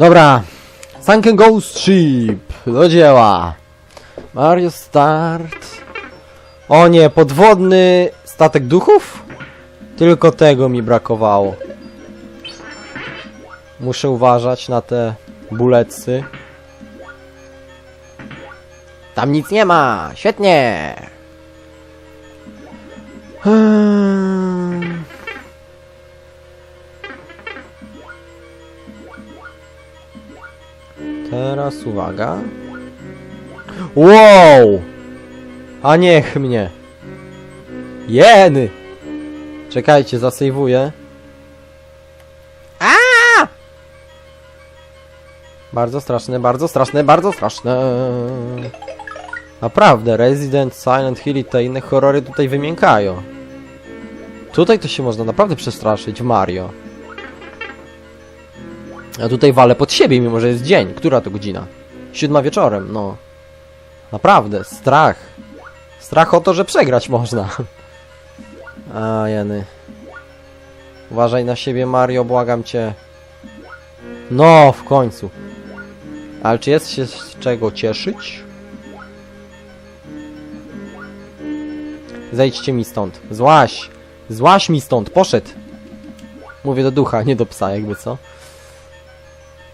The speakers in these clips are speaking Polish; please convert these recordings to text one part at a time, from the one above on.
Dobra. Sunken Ghost Ship. Do dzieła. Mario Start. O nie, podwodny statek duchów? Tylko tego mi brakowało. Muszę uważać na te bulecy. Tam nic nie ma! Świetnie! Hmm. Teraz uwaga. Wow! A niech mnie. Jeny! Czekajcie, zasejwuję. A! Bardzo straszne, bardzo straszne, bardzo straszne. Naprawdę, Resident, Silent Hill i te inne horrory tutaj wymiękają. Tutaj to się można naprawdę przestraszyć Mario. A tutaj walę pod siebie, mimo że jest dzień. Która to godzina? Siódma wieczorem, no. Naprawdę, strach. Strach o to, że przegrać można. A, Jeny. Uważaj na siebie, Mario, błagam cię. No, w końcu. Ale czy jest się z czego cieszyć? Zejdźcie mi stąd. Złaś! Złaś mi stąd, poszedł! Mówię do ducha, nie do psa, jakby co.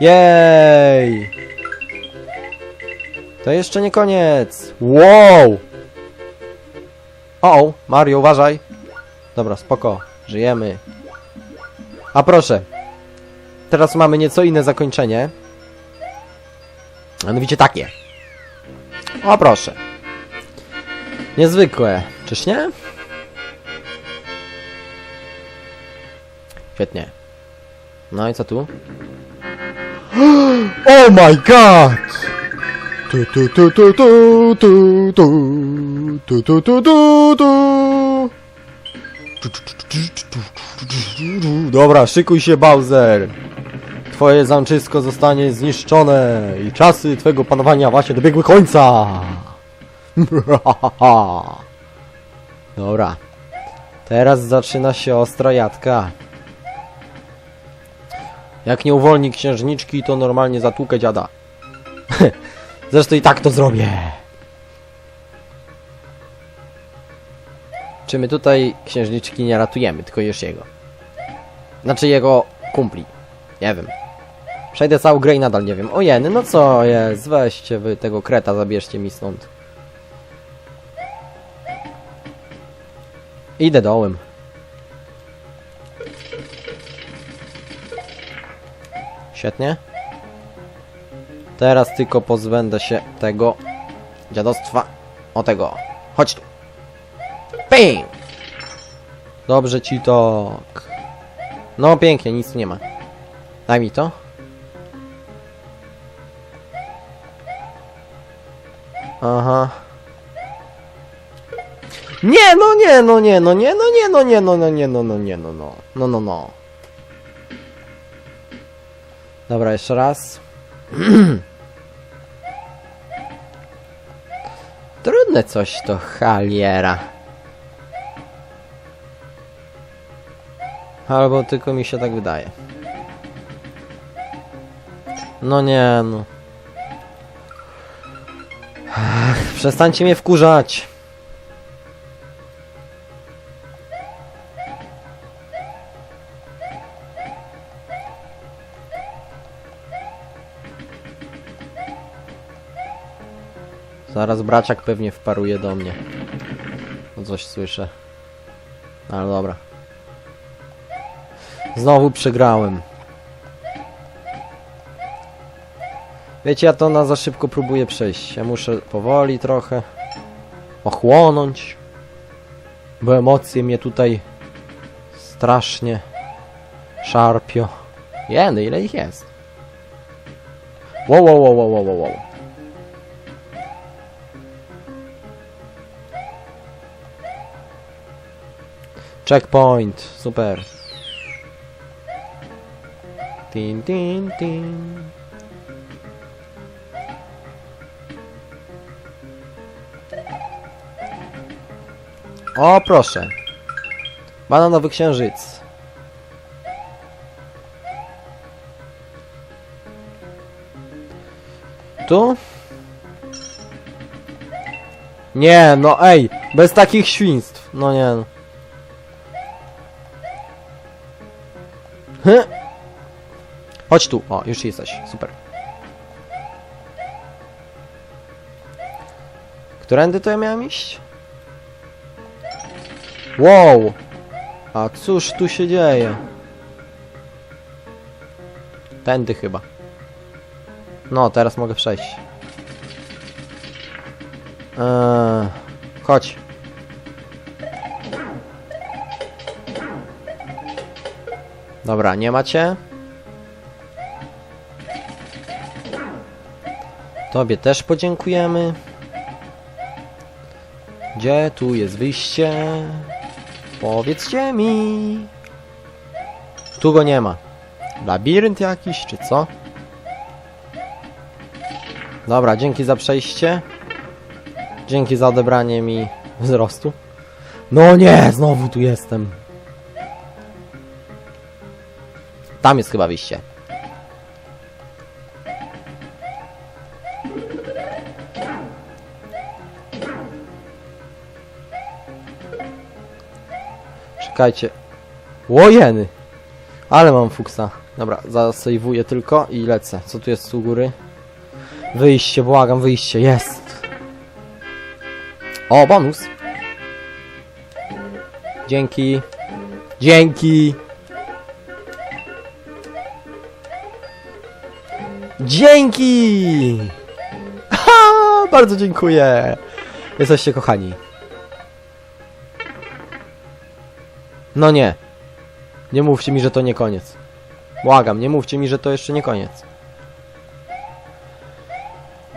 Jej! To jeszcze nie koniec. Wow! O, Mario, uważaj. Dobra, spoko. Żyjemy. A proszę. Teraz mamy nieco inne zakończenie. Mianowicie takie. O proszę. Niezwykłe. Czyż nie? Świetnie. No i co tu? Oh my god! Tu tu tu tu tu tu tu tu tu tu tu tu Dobra, szykuj się Bowser! Twoje zamczysko zostanie zniszczone i czasy twego panowania właśnie dobiegły końca! Dobra. Teraz zaczyna się ostra jadka. Jak nie uwolni księżniczki, to normalnie zatłukę dziada. Zresztą i tak to zrobię. Czy my tutaj księżniczki nie ratujemy, tylko już jego. Znaczy jego kumpli. Nie wiem. Przejdę całą grę i nadal nie wiem. O jeny, no co jest? Weźcie wy tego kreta, zabierzcie mi stąd. Idę dołem. Świetnie. Teraz tylko pozbędę się tego dziadostwa. O tego. Chodź tu. Ping! Dobrze ci to. No pięknie, nic tu nie ma. Daj mi to. Aha. Nie, no nie, no nie, no nie, no nie, no nie, no no nie, no no nie, no no. No no no. Dobra, jeszcze raz. Trudne coś to haliera. Albo tylko mi się tak wydaje. No nie, no. Przestańcie mnie wkurzać. Zaraz braciak pewnie wparuje do mnie. No coś słyszę. Ale dobra. Znowu przegrałem. Wiecie, ja to na za szybko próbuję przejść. Ja muszę powoli trochę ochłonąć. Bo emocje mnie tutaj strasznie szarpio. Jeny, ile ich jest? Wow, wow, wow, wow, wow, wow, Checkpoint, super. Tin, tin, tin. O, proszę. Bananowy księżyc. Tu? Nie, no ej, bez takich świństw. No nie no. Chodź tu. O, już jesteś. Super. Którędy to ja miałem iść? Wow! A cóż tu się dzieje? Tędy chyba. No, teraz mogę przejść. Eee, chodź. Dobra, nie macie? Tobie też podziękujemy. Gdzie tu jest wyjście? Powiedzcie mi. Tu go nie ma. Labirynt jakiś, czy co? Dobra, dzięki za przejście. Dzięki za odebranie mi wzrostu. No nie, znowu tu jestem. Tam jest chyba wyjście. Czekajcie. Łojeny! Ale mam fuksa. Dobra, zasejwuję tylko i lecę. Co tu jest u góry? Wyjście, błagam, wyjście. Jest! O, bonus! Dzięki. Dzięki! Dzięki! Ha, bardzo dziękuję! Jesteście kochani. No nie. Nie mówcie mi, że to nie koniec. Błagam, nie mówcie mi, że to jeszcze nie koniec.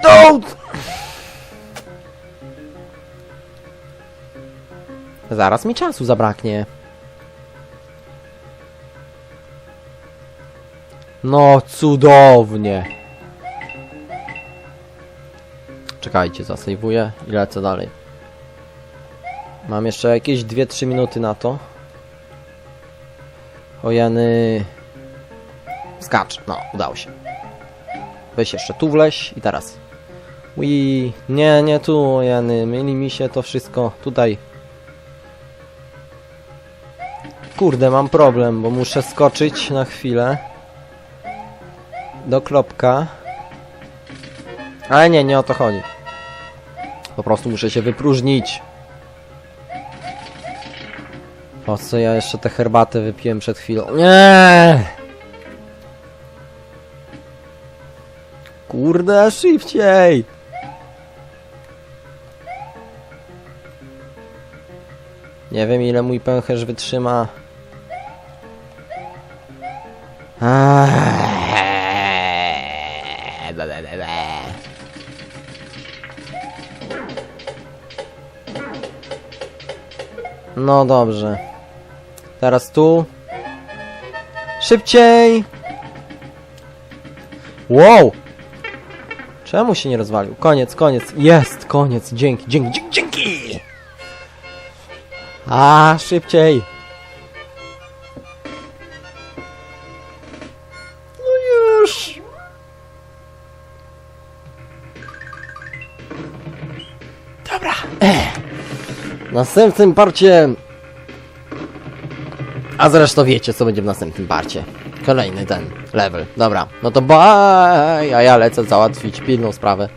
Don't! Zaraz mi czasu zabraknie. No, cudownie. Czekajcie, zasejwuję i lecę dalej. Mam jeszcze jakieś 2-3 minuty na to. Ojany. Skacz. No, udało się. Weź jeszcze tu wleś i teraz. Ui, nie, nie tu, Ojany. Myli mi się to wszystko. Tutaj. Kurde, mam problem, bo muszę skoczyć na chwilę. Do klopka. Ale nie, nie o to chodzi. Po prostu muszę się wypróżnić. Po co ja jeszcze tę herbatę wypiłem przed chwilą? Nie! Kurde, szybciej! Nie wiem ile mój pęcherz wytrzyma. Aaaa. No dobrze. Teraz tu. Szybciej! Wow! Czemu się nie rozwalił? Koniec, koniec. Jest, koniec. Dzięki, dzięki, dzięki, dzięki! A, szybciej! Dobra. W następnym parcie... A zresztą wiecie, co będzie w następnym parcie. Kolejny ten level. Dobra, no to bye! A ja lecę załatwić pilną sprawę.